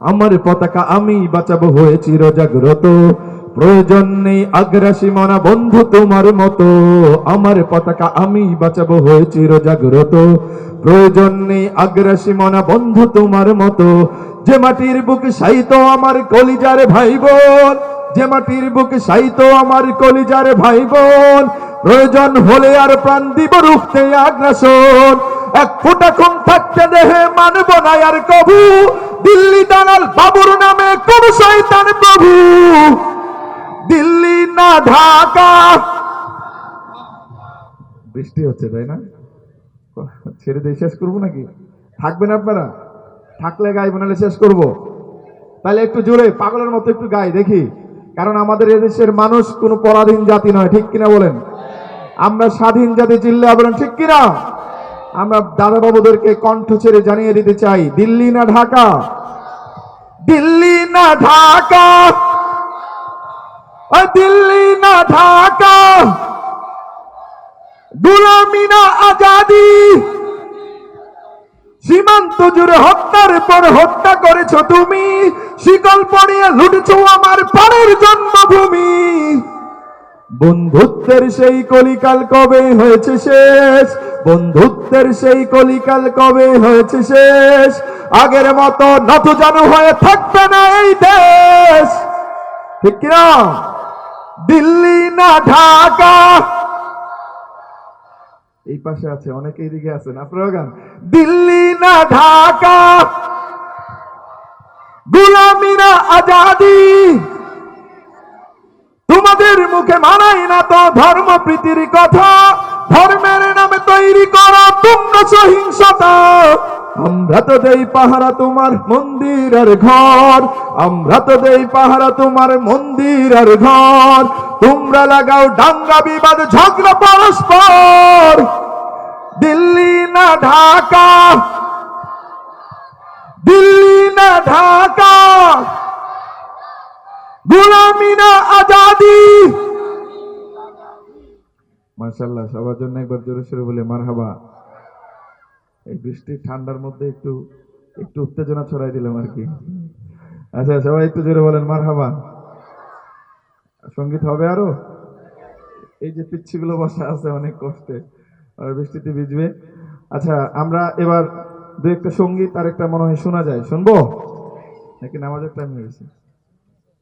আমার পতাকা আমি বাঁচাবো হয়ে চিরজাগ্রত। প্রয়োজন নেই আগ্রাসী মনা বন্ধু তোমার মতো। আমার পতাকা আমি বাঁচাবো হয়ে চিরজাগ্রত। প্রয়োজন নেই আগ্রাসী মনা বন্ধু তোমার মতো। যে মাটির বুক সাইতো আমার কলিজার ভাই বোন যে মাটির বুক সাইতো আমার কলিজার ভাই বোন প্রয়োজন হলে আর প্রাণ দিব রুখতে আগ্রাসন। এক ফুটা খুন থাকতে দেহে মানব না আর কবু। দিল্লি দালাল বাবুর নামে কোন শয়তান প্রভু? দিল্লি না ঢাকা? বৃষ্টি হচ্ছে, তাই না? ছেড়ে দিয়ে শেষ করব নাকি? থাকবেন আপনারা? থাকলে গাইব নাহলে শেষ করব। তাহলে একটু জোরে, পাগলের মতো একটু গাই, দেখি। কারণ আমাদের এদেশের মানুষ কোনো পরাধীন জাতি নয়, ঠিক কিনা বলেন? আমরা স্বাধীন জাতি চিল্লে বলেন, ঠিক কিনা? আমরা দাদা বাবুদেরকে কণ্ঠ ছেড়ে জানিয়ে দিতে চাই, দিল্লি না ঢাকা? দিল্লি না ঢাকা? দিল্লি না ঢাকা? গুলামি না আজাদি? সীমান্ত জুড়ে হত্যার পর হত্যা করেছ তুমি। শিকল পড়িয়ে লুটেছ আমার পরের জন্মভূমি। বন্ধুত্বের সেই কলিকাল কবে হয়েছে শেষ? বন্ধুত্বের সেই কলিকাল কবে হয়েছে শেষ? আগের মতো নত জানু হয়ে থাকবে না এই দেশ। ঠিক কিনা? দিল্লি না ঢাকা? এই পাশে আছে, অনেকে এইদিকে আছেন আপনারা গান দিল্লি না ঢাকা? গুলামি না আজাদি? তোমাদের মুখে মানাই না তো ধর্ম প্রীতির কথা। ধর্মের নামে তৈরি করা পূর্ণ সহিংসতা। আমরা তো দেই পাহারা তোমার মন্দির আর ঘর। আমরা তো দেই পাহারা তোমার মন্দির আর ঘর। তোমরা লাগাও ডাঙ্গা বিবাদ, ঝগড়া পরস্পর। দিল্লি না ঢাকা। দিল্লি না ঢাকা। গুলামি না আজাদি। মাশাল্লাহ সবার জন্য একবার জোরে সোরে বলে, মারহাবা। এই বৃষ্টির ঠান্ডার মধ্যে একটু একটু উত্তেজনা ছড়াই দিলাম আর কি। আচ্ছা সবাই একটু জোরে বলেন, মারহাবা। সংগীত হবে আরও? এই যে পিচ্ছিগুলো বসা আছে, অনেক কষ্টে। আর বৃষ্টিতে ভিজবে। আচ্ছা আমরা এবার দু একটা সংগীত আর একটা মনে হয় শোনা যায়। শুনব? নাকি নামাজের টাইম হয়ে গেছে?